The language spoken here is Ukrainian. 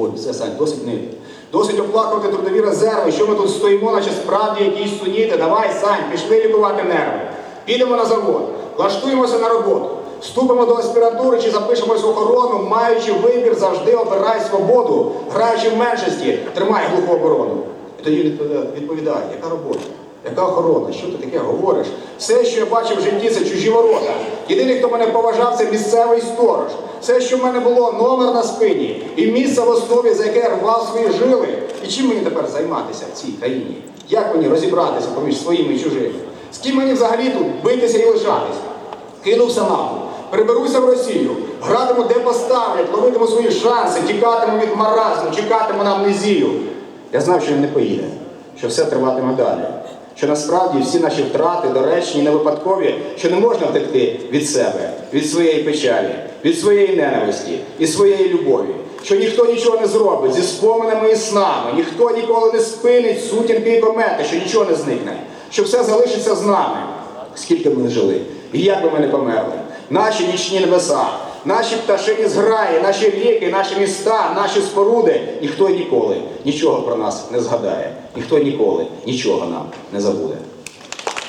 сьогодні. Все, Сань, досить нити. Досить оплакувати трудові резерви, що ми тут стоїмо, наче справді якісь суніти. Давай, Сань, пішли лікувати нерви. Підемо на завод, влаштуємося на роботу, вступимо до аспірантури чи запишемось в охорону, маючи вибір, завжди обирай свободу, граючи в меншості, тримай глуху оборону. І тоді відповідає, яка робота? Яка охорона? Що ти таке говориш? Все, що я бачив в житті, це чужі ворота. Єдиний, хто мене поважав, це місцевий сторож. Все, що в мене було, номер на спині і місце в основі, за яке рвав свої жили. І чим мені тепер займатися в цій країні? Як мені розібратися поміж своїми і чужими? З ким мені взагалі тут битися і лишатися? Кинувся нахуй. Переберуся в Росію, гратиму де поставлять, ловитиму свої шанси, тікатиму від маразму, чекатиму на амнезію. Я знав, що він не поїде, що все триватиме далі. Що насправді всі наші втрати доречні, не випадкові, що не можна втекти від себе, від своєї печалі, від своєї ненависті і своєї любові. Що ніхто нічого не зробить зі споминами і снами, ніхто ніколи не спинить сутінки і комети, що нічого не зникне, що все залишиться з нами, скільки б ми жили, і як би ми не померли. Наші нічні небеса, наші пташині зграї, наші ріки, наші міста, наші споруди, ніхто ніколи нічого про нас не згадає, ніхто ніколи нічого нам не забуде.